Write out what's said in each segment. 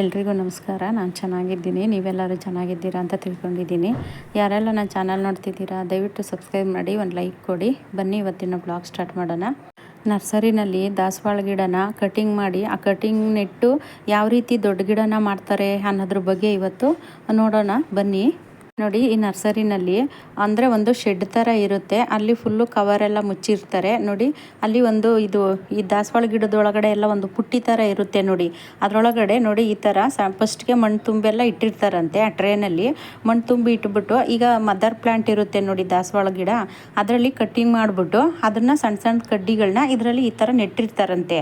ಎಲ್ರಿಗೂ ನಮಸ್ಕಾರ. ನಾನು ಚೆನ್ನಾಗಿದ್ದೀನಿ. ನೀವೆಲ್ಲರೂ ಚೆನ್ನಾಗಿದ್ದೀರಾ ಅಂತ ತಿಳ್ಕೊಂಡಿದ್ದೀನಿ. ಯಾರೆಲ್ಲ ನನ್ನ ಚಾನಲ್ ನೋಡ್ತಿದ್ದೀರಾ, ದಯವಿಟ್ಟು ಸಬ್ಸ್ಕ್ರೈಬ್ ಮಾಡಿ, ಒಂದು ಲೈಕ್ ಕೊಡಿ. ಬನ್ನಿ ಇವತ್ತಿನ ಬ್ಲಾಗ್ ಸ್ಟಾರ್ಟ್ ಮಾಡೋಣ. ನರ್ಸರಿನಲ್ಲಿ ದಾಸವಾಳ ಗಿಡನ ಕಟಿಂಗ್ ಮಾಡಿ, ಆ ಕಟಿಂಗ್ ನೆಟ್ಟು ಯಾವ ರೀತಿ ದೊಡ್ಡ ಗಿಡನ ಮಾಡ್ತಾರೆ ಅನ್ನೋದ್ರ ಬಗ್ಗೆ ಇವತ್ತು ನೋಡೋಣ. ಬನ್ನಿ. ನೋಡಿ, ಈ ನರ್ಸರಿನಲ್ಲಿ ಅಂದರೆ ಒಂದು ಶೆಡ್ ಥರ ಇರುತ್ತೆ. ಅಲ್ಲಿ ಫುಲ್ಲು ಕವರ್ ಎಲ್ಲ ಮುಚ್ಚಿರ್ತಾರೆ. ನೋಡಿ, ಅಲ್ಲಿ ಒಂದು ಇದು, ಈ ದಾಸವಾಳ ಗಿಡದೊಳಗಡೆ ಎಲ್ಲ ಒಂದು ಪುಟ್ಟಿ ಥರ ಇರುತ್ತೆ ನೋಡಿ. ಅದರೊಳಗಡೆ ನೋಡಿ, ಈ ಥರ ಸ ಫಸ್ಟ್ಗೆ ಮಣ್ಣು ತುಂಬೆಲ್ಲ ಇಟ್ಟಿರ್ತಾರಂತೆ ಆ ಟ್ರೇನಲ್ಲಿ ಮಣ್ಣು ತುಂಬಿ ಇಟ್ಬಿಟ್ಟು, ಈಗ ಮದರ್ ಪ್ಲಾಂಟ್ ಇರುತ್ತೆ ನೋಡಿ ದಾಸವಾಳ ಗಿಡ. ಅದರಲ್ಲಿ ಕಟ್ಟಿಂಗ್ ಮಾಡಿಬಿಟ್ಟು, ಅದನ್ನು ಸಣ್ಣ ಸಣ್ಣ ಕಡ್ಡಿಗಳನ್ನ ಇದರಲ್ಲಿ ಈ ಥರ ನೆಟ್ಟಿರ್ತಾರಂತೆ.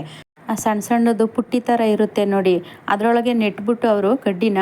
ಸಣ್ಣ ಸಣ್ಣದು ಪುಟ್ಟಿ ಥರ ಇರುತ್ತೆ ನೋಡಿ. ಅದರೊಳಗೆ ನೆಟ್ಬಿಟ್ಟು ಅವರು ಕಡ್ಡಿನ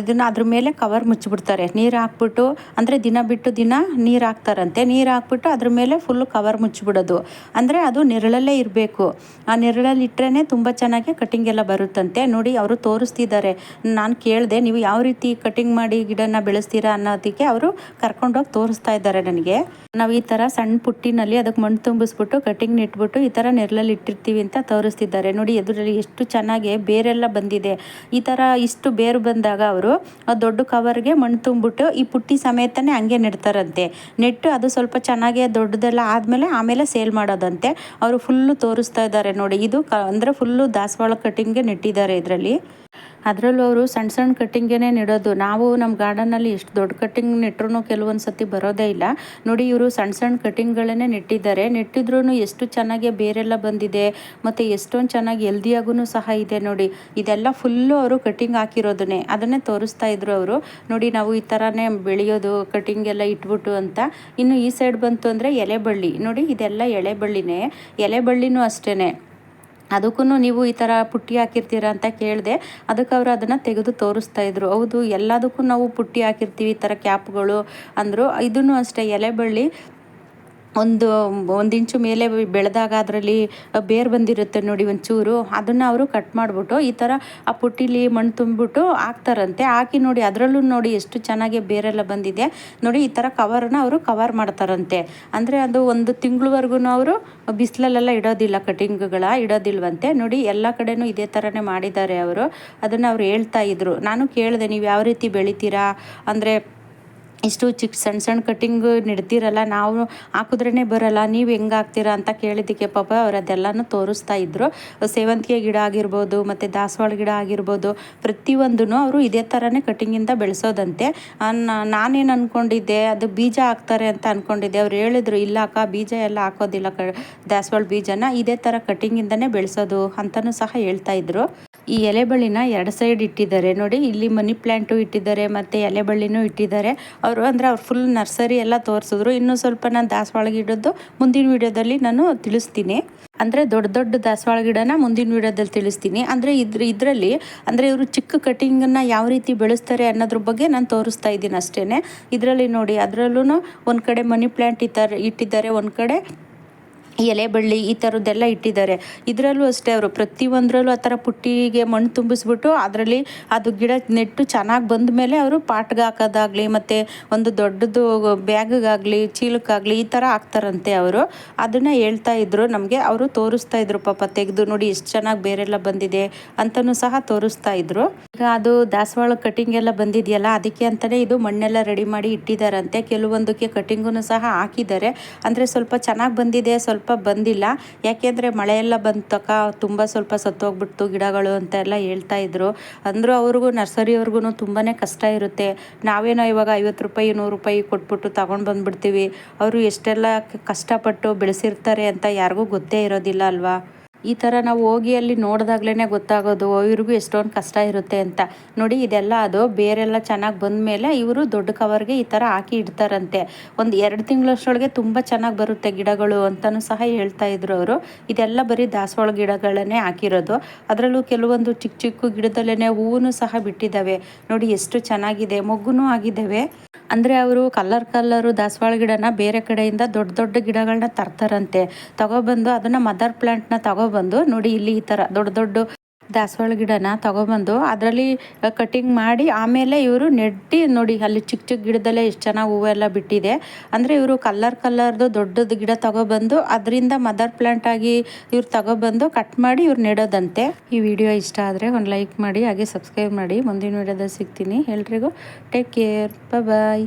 ಇದನ್ನು ಅದ್ರ ಮೇಲೆ ಕವರ್ ಮುಚ್ಚಿಬಿಡ್ತಾರೆ. ನೀರು ಹಾಕ್ಬಿಟ್ಟು, ಅಂದರೆ ದಿನ ಬಿಟ್ಟು ದಿನ ನೀರು ಹಾಕ್ತಾರಂತೆ. ನೀರು ಹಾಕ್ಬಿಟ್ಟು ಅದ್ರ ಮೇಲೆ ಫುಲ್ಲು ಕವರ್ ಮುಚ್ಚಿಬಿಡೋದು. ಅಂದರೆ ಅದು ನೆರಳಲ್ಲೇ ಇರಬೇಕು. ಆ ನೆರಳಲ್ಲಿ ಇಟ್ಟರೆ ತುಂಬ ಚೆನ್ನಾಗಿ ಕಟಿಂಗ್ ಎಲ್ಲ ಬರುತ್ತಂತೆ. ನೋಡಿ ಅವರು ತೋರಿಸ್ತಿದ್ದಾರೆ. ನಾನು ಕೇಳಿದೆ, ನೀವು ಯಾವ ರೀತಿ ಕಟಿಂಗ್ ಮಾಡಿ ಗಿಡನ ಬೆಳೆಸ್ತೀರಾ ಅನ್ನೋದಕ್ಕೆ ಅವರು ಕರ್ಕೊಂಡೋಗಿ ತೋರಿಸ್ತಾ ಇದ್ದಾರೆ ನನಗೆ. ನಾವು ಈ ಥರ ಸಣ್ಣ ಪುಟ್ಟಿನಲ್ಲಿ ಅದಕ್ಕೆ ಮಣ್ಣು ತುಂಬಿಸ್ಬಿಟ್ಟು ಕಟಿಂಗ್ ನೆಟ್ಬಿಟ್ಟು ಈ ಥರ ನೆರಳಲ್ಲಿ ಇಟ್ಟಿರ್ತೀವಿ ಅಂತ ತೋರಿಸ್ತಿದ್ದಾರೆ. ನೋಡಿ ಅದರಲ್ಲಿ ಎಷ್ಟು ಚೆನ್ನಾಗಿ ಬೇರೆಲ್ಲ ಬಂದಿದೆ. ಈ ಥರ ಇಷ್ಟು ಬೇರು ಬಂದಾಗ ಅವರು ಆ ದೊಡ್ಡ ಕವರ್ಗೆ ಮಣ್ಣು ತುಂಬಿಟ್ಟು ಈ ಪುಟ್ಟಿ ಸಮೇತನೇ ಹಂಗೆ ನೆಡ್ತಾರಂತೆ. ನೆಟ್ಟು ಅದು ಸ್ವಲ್ಪ ಚೆನ್ನಾಗಿ ದೊಡ್ಡದೆಲ್ಲ ಆದಮೇಲೆ ಆಮೇಲೆ ಸೇಲ್ ಮಾಡೋದಂತೆ. ಅವರು ಫುಲ್ಲು ತೋರಿಸ್ತಾ ಇದ್ದಾರೆ ನೋಡಿ. ಇದು ಕ ಅಂದರೆ ಫುಲ್ಲು ದಾಸವಾಳ ಕಟ್ಟಿಂಗ್ಗೆ ನೆಟ್ಟಿದ್ದಾರೆ ಇದರಲ್ಲಿ. ಅದರಲ್ಲೂ ಅವರು ಸಣ್ಣ ಸಣ್ಣ ಕಟ್ಟಿಂಗೇನೆ ನೆಡೋದು. ನಾವು ನಮ್ಮ ಗಾರ್ಡನಲ್ಲಿ ಎಷ್ಟು ದೊಡ್ಡ ಕಟ್ಟಿಂಗ್ ನೆಟ್ಟರು ಕೆಲವೊಂದು ಸತಿ ಬರೋದೇ ಇಲ್ಲ. ನೋಡಿ, ಇವರು ಸಣ್ಣ ಸಣ್ಣ ಕಟ್ಟಿಂಗ್ಗಳನ್ನೇ ನೆಟ್ಟಿದ್ದಾರೆ. ನೆಟ್ಟಿದ್ರೂ ಎಷ್ಟು ಚೆನ್ನಾಗಿ ಬೇರೆಲ್ಲ ಬಂದಿದೆ, ಮತ್ತು ಎಷ್ಟೊಂದು ಚೆನ್ನಾಗಿ ಎಲ್ದಿಯಾಗೂ ಸಹ ಇದೆ ನೋಡಿ. ಇದೆಲ್ಲ ಫುಲ್ಲು ಅವರು ಕಟ್ಟಿಂಗ್ ಹಾಕಿರೋದನ್ನೇ. ಅದನ್ನೇ ತೋರಿಸ್ತಾ ಇದ್ರು ಅವರು. ನೋಡಿ, ನಾವು ಈ ಥರನೇ ಬೆಳೆಯೋದು ಕಟ್ಟಿಂಗ್ ಎಲ್ಲ ಇಟ್ಬಿಟ್ಟು ಅಂತ. ಇನ್ನು ಈ ಸೈಡ್ ಬಂತು ಅಂದರೆ ಎಲೆ ಬಳ್ಳಿ ನೋಡಿ, ಇದೆಲ್ಲ ಎಳೆ ಬಳ್ಳಿನೇ ಎಲೆ ಬಳ್ಳಿನೂ ಅಷ್ಟೇ ಅದಕ್ಕೂ ನೀವು ಈ ಥರ ಪುಟ್ಟಿ ಹಾಕಿರ್ತೀರ ಅಂತ ಕೇಳಿದೆ. ಅದಕ್ಕೆ ಅವರು ಅದನ್ನು ತೆಗೆದು ತೋರಿಸ್ತಾ ಇದ್ರು. ಹೌದು, ಎಲ್ಲದಕ್ಕೂ ನಾವು ಪುಟ್ಟಿ ಹಾಕಿರ್ತೀವಿ ಈ ಥರ ಕ್ಯಾಪ್ಗಳು ಅಂದರು. ಇದನ್ನು ಅಷ್ಟೇ ಎಲೆ ಬಳ್ಳಿ ಒಂದು ಒಂದು ಇಂಚು ಮೇಲೆ ಬೆಳೆದಾಗ ಅದರಲ್ಲಿ ಬೇರು ಬಂದಿರುತ್ತೆ ನೋಡಿ ಒಂಚೂರು. ಅದನ್ನು ಅವರು ಕಟ್ ಮಾಡಿಬಿಟ್ಟು ಈ ಥರ ಆ ಪುಟ್ಟಿಲಿ ಮಣ್ಣು ತುಂಬಿಬಿಟ್ಟು ಹಾಕ್ತಾರಂತೆ. ಹಾಕಿ ನೋಡಿ, ಅದರಲ್ಲೂ ನೋಡಿ ಎಷ್ಟು ಚೆನ್ನಾಗಿ ಬೇರೆಲ್ಲ ಬಂದಿದೆ. ನೋಡಿ ಈ ಥರ ಕವರನ್ನ ಅವರು ಕವರ್ ಮಾಡ್ತಾರಂತೆ. ಅಂದರೆ ಅದು ಒಂದು ತಿಂಗಳವರೆಗೂ ಅವರು ಬಿಸಿಲಲ್ಲೆಲ್ಲ ಇಡೋದಿಲ್ಲ ಕಟಿಂಗ್ಗಳ, ಇಡೋದಿಲ್ವಂತೆ. ನೋಡಿ ಎಲ್ಲ ಕಡೆನೂ ಇದೇ ಥರನೇ ಮಾಡಿದ್ದಾರೆ ಅವರು. ಅದನ್ನು ಅವ್ರು ಹೇಳ್ತಾ ಇದ್ರು. ನಾನು ಕೇಳಿದೆ, ನೀವು ಯಾವ ರೀತಿ ಬೆಳಿತೀರಾ? ಅಂದರೆ ಇಷ್ಟು ಚಿಕ್ಕ ಸಣ್ಣ ಸಣ್ಣ ಕಟ್ಟಿಂಗ್ ನೆಡ್ತೀರಲ್ಲ, ನಾವು ಹಾಕಿದ್ರೇ ಬರಲ್ಲ, ನೀವು ಹೆಂಗೆ ಹಾಕ್ತೀರಾ ಅಂತ ಕೇಳಿದ್ದಕ್ಕೆ ಪಾಪ ಅವ್ರು ಅದೆಲ್ಲನೂ ತೋರಿಸ್ತಾ ಇದ್ದರು ಸೇವಂತಿಗೆ ಗಿಡ ಆಗಿರ್ಬೋದು, ಮತ್ತು ದಾಸವಾಳ ಗಿಡ ಆಗಿರ್ಬೋದು ಪ್ರತಿಯೊಂದೂ ಅವರು ಇದೇ ಥರನೇ ಕಟ್ಟಿಂಗಿಂದ ಬೆಳೆಸೋದಂತೆ. ನಾನೇನು ಅಂದ್ಕೊಂಡಿದ್ದೆ ಅದು ಬೀಜ ಹಾಕ್ತಾರೆ ಅಂತ ಅಂದ್ಕೊಂಡಿದ್ದೆ ಅವ್ರು ಹೇಳಿದ್ರು, ಇಲ್ಲ ಅಕ್ಕ, ಬೀಜ ಎಲ್ಲ ಹಾಕೋದಿಲ್ಲ ಕ, ದಾಸವಾಳ ಬೀಜನ, ಇದೇ ಥರ ಕಟ್ಟಿಂಗಿಂದನೇ ಬೆಳೆಸೋದು ಅಂತಲೂ ಸಹ ಹೇಳ್ತಾ ಇದ್ರು. ಈ ಎಲೆ ಬಳ್ಳಿನ ಎರಡು ಸೈಡ್ ಇಟ್ಟಿದ್ದಾರೆ. ನೋಡಿ, ಇಲ್ಲಿ ಮನಿ ಪ್ಲ್ಯಾಂಟು ಇಟ್ಟಿದ್ದಾರೆ, ಮತ್ತು ಎಲೆ ಬಳ್ಳಿನೂ ಇಟ್ಟಿದ್ದಾರೆ. ಅವರು ಅಂದರೆ ಅವ್ರು ಫುಲ್ ನರ್ಸರಿ ಎಲ್ಲ ತೋರಿಸಿದ್ರು. ಇನ್ನೂ ಸ್ವಲ್ಪ ನಾನು ದಾಸವಾಳ ಗಿಡದ್ದು ಮುಂದಿನ ವಿಡಿಯೋದಲ್ಲಿ ನಾನು ತಿಳಿಸ್ತೀನಿ. ಅಂದರೆ ದೊಡ್ಡ ದೊಡ್ಡ ದಾಸವಾಳ ಗಿಡನ ಮುಂದಿನ ವಿಡಿಯೋದಲ್ಲಿ ತಿಳಿಸ್ತೀನಿ. ಅಂದರೆ ಇದ್ರ ಇದರಲ್ಲಿ ಅಂದರೆ ಇವರು ಚಿಕ್ಕ ಕಟಿಂಗನ್ನು ಯಾವ ರೀತಿ ಬೆಳೆಸ್ತಾರೆ ಅನ್ನೋದ್ರ ಬಗ್ಗೆ ನಾನು ತೋರಿಸ್ತಾ ಇದ್ದೀನಿ ಅಷ್ಟೇ ಇದರಲ್ಲಿ ನೋಡಿ ಅದರಲ್ಲೂ ಒಂದು ಕಡೆ ಮನಿ ಪ್ಲ್ಯಾಂಟ್ ಇದ್ದಾರೆ ಇಟ್ಟಿದ್ದಾರೆ. ಒಂದು ಕಡೆ ಎಲೆ ಬಳ್ಳಿ ಈ ಥರದ್ದೆಲ್ಲ ಇಟ್ಟಿದ್ದಾರೆ. ಇದರಲ್ಲೂ ಅಷ್ಟೇ ಅವರು, ಪ್ರತಿಯೊಂದರಲ್ಲೂ ಆ ಥರ ಪುಟ್ಟಿಗೆ ಮಣ್ಣು ತುಂಬಿಸ್ಬಿಟ್ಟು ಅದರಲ್ಲಿ ಅದು ಗಿಡ ನೆಟ್ಟು ಚೆನ್ನಾಗಿ ಬಂದ ಮೇಲೆ ಅವರು ಪಾಟ್ಗೆ ಹಾಕೋದಾಗಲಿ ಮತ್ತು ಒಂದು ದೊಡ್ಡದು ಬ್ಯಾಗಿಗಾಗಲಿ, ಚೀಲಕ್ಕಾಗಲಿ ಈ ಥರ ಹಾಕ್ತಾರಂತೆ ಅವರು. ಅದನ್ನು ಹೇಳ್ತಾ ಇದ್ರು, ನಮಗೆ ಅವರು ತೋರಿಸ್ತಾ ಇದ್ರು, ಪಾಪ ತೆಗೆದು ನೋಡಿ ಎಷ್ಟು ಚೆನ್ನಾಗಿ ಬೇರೆಲ್ಲ ಬಂದಿದೆ ಅಂತಲೂ ಸಹ ತೋರಿಸ್ತಾ ಇದ್ರು. ಈಗ ಅದು ದಾಸವಾಳ ಕಟಿಂಗ್ ಎಲ್ಲ ಬಂದಿದೆಯಲ್ಲ, ಅದಕ್ಕೆ ಅಂತಲೇ ಇದು ಮಣ್ಣೆಲ್ಲ ರೆಡಿ ಮಾಡಿ ಇಟ್ಟಿದ್ದಾರಂತೆ. ಕೆಲವೊಂದಕ್ಕೆ ಕಟಿಂಗೂ ಸಹ ಹಾಕಿದ್ದಾರೆ. ಅಂದರೆ ಸ್ವಲ್ಪ ಚೆನ್ನಾಗಿ ಬಂದಿದೆ, ಸ್ವಲ್ಪ ಸ್ವಲ್ಪ ಬಂದಿಲ್ಲ. ಯಾಕೆಂದರೆ ಮಳೆ ಬಂದು ತಕ ತುಂಬ ಸ್ವಲ್ಪ ಸತ್ತೋಗ್ಬಿಡ್ತು ಗಿಡಗಳು ಅಂತ ಎಲ್ಲ ಹೇಳ್ತಾ ಇದ್ರು. ಅಂದರೂ ಅವ್ರಿಗೂ ನರ್ಸರಿಯವ್ರಿಗೂ ತುಂಬಾ ಕಷ್ಟ ಇರುತ್ತೆ. ನಾವೇನೋ ಇವಾಗ ಐವತ್ತು ರೂಪಾಯಿ, ನೂರು ರೂಪಾಯಿ ಕೊಟ್ಬಿಟ್ಟು ತಗೊಂಡು ಬಂದ್ಬಿಡ್ತೀವಿ. ಅವರು ಎಷ್ಟೆಲ್ಲ ಕಷ್ಟಪಟ್ಟು ಬೆಳೆಸಿರ್ತಾರೆ ಅಂತ ಯಾರಿಗೂ ಗೊತ್ತೇ ಇರೋದಿಲ್ಲ ಅಲ್ವಾ? ಈ ಥರ ನಾವು ಹೋಗಿ ಅಲ್ಲಿ ನೋಡಿದಾಗ್ಲೇ ಗೊತ್ತಾಗೋದು ಇವ್ರಿಗೂ ಎಷ್ಟೊಂದು ಕಷ್ಟ ಇರುತ್ತೆ ಅಂತ. ನೋಡಿ, ಇದೆಲ್ಲ ಅದು ಬೇರೆಲ್ಲ ಚೆನ್ನಾಗಿ ಬಂದ ಮೇಲೆ ಇವರು ದೊಡ್ಡ ಕವರ್ಗೆ ಈ ಥರ ಹಾಕಿ ಇಡ್ತಾರಂತೆ. ಒಂದು ಎರಡು ತಿಂಗಳಷ್ಟರೊಳಗೆ ತುಂಬ ಚೆನ್ನಾಗಿ ಬರುತ್ತೆ ಗಿಡಗಳು ಅಂತಲೂ ಸಹ ಹೇಳ್ತಾ ಇದ್ರು ಅವರು. ಇದೆಲ್ಲ ಬರೀ ದಾಸವಾಳ ಗಿಡಗಳನ್ನೇ ಹಾಕಿರೋದು. ಅದರಲ್ಲೂ ಕೆಲವೊಂದು ಚಿಕ್ಕ ಚಿಕ್ಕ ಗಿಡದಲ್ಲೇ ಹೂವು ಸಹ ಬಿಟ್ಟಿದ್ದಾವೆ ನೋಡಿ, ಎಷ್ಟು ಚೆನ್ನಾಗಿದೆ, ಮೊಗ್ಗುನೂ ಆಗಿದ್ದಾವೆ ಅಂದರೆ ಅವರು ಕಲ್ಲರ್ ಕಲ್ಲರು ದಾಸವಾಳ ಗಿಡನ ಬೇರೆ ಕಡೆಯಿಂದ ದೊಡ್ಡ ದೊಡ್ಡ ಗಿಡಗಳನ್ನ ತರ್ತಾರಂತೆ. ತಗೊಬಂದು ಅದನ್ನು ಮದರ್ ಪ್ಲ್ಯಾಂಟ್ನ ತಗೊಬಂದು ನೋಡಿ ಇಲ್ಲಿ ಈ ಥರ ದೊಡ್ಡ ದೊಡ್ಡ ದಾಸವಾಳ ಗಿಡನ ತಗೊಬಂದು ಅದರಲ್ಲಿ ಕಟಿಂಗ್ ಮಾಡಿ ಆಮೇಲೆ ಇವರು ನೆಟ್ಟಿ ನೋಡಿ ಅಲ್ಲಿ ಚಿಕ್ಕ ಚಿಕ್ಕ ಗಿಡದಲ್ಲೇ ಎಷ್ಟು ಚೆನ್ನಾಗಿ ಹೂವೆಲ್ಲ ಬಿಟ್ಟಿದೆ. ಅಂದರೆ ಇವರು ಕಲ್ಲರ್ ಕಲ್ಲರ್ದು ದೊಡ್ಡದು ಗಿಡ ತಗೊಬಂದು ಅದರಿಂದ ಮದರ್ ಪ್ಲಾಂಟ್ ಆಗಿ ಇವ್ರು ತಗೊಬಂದು ಕಟ್ ಮಾಡಿ ಇವ್ರು ನೆಡೋದಂತೆ. ಈ ವಿಡಿಯೋ ಇಷ್ಟ ಆದರೆ ಒಂದು ಲೈಕ್ ಮಾಡಿ, ಹಾಗೆ ಸಬ್ಸ್ಕ್ರೈಬ್ ಮಾಡಿ. ಮುಂದಿನ ವಿಡಿಯೋದಲ್ಲಿ ಸಿಗ್ತೀನಿ. ಎಲ್ರಿಗೂ ಟೇಕ್ ಕೇರ್ ಬಾಯ್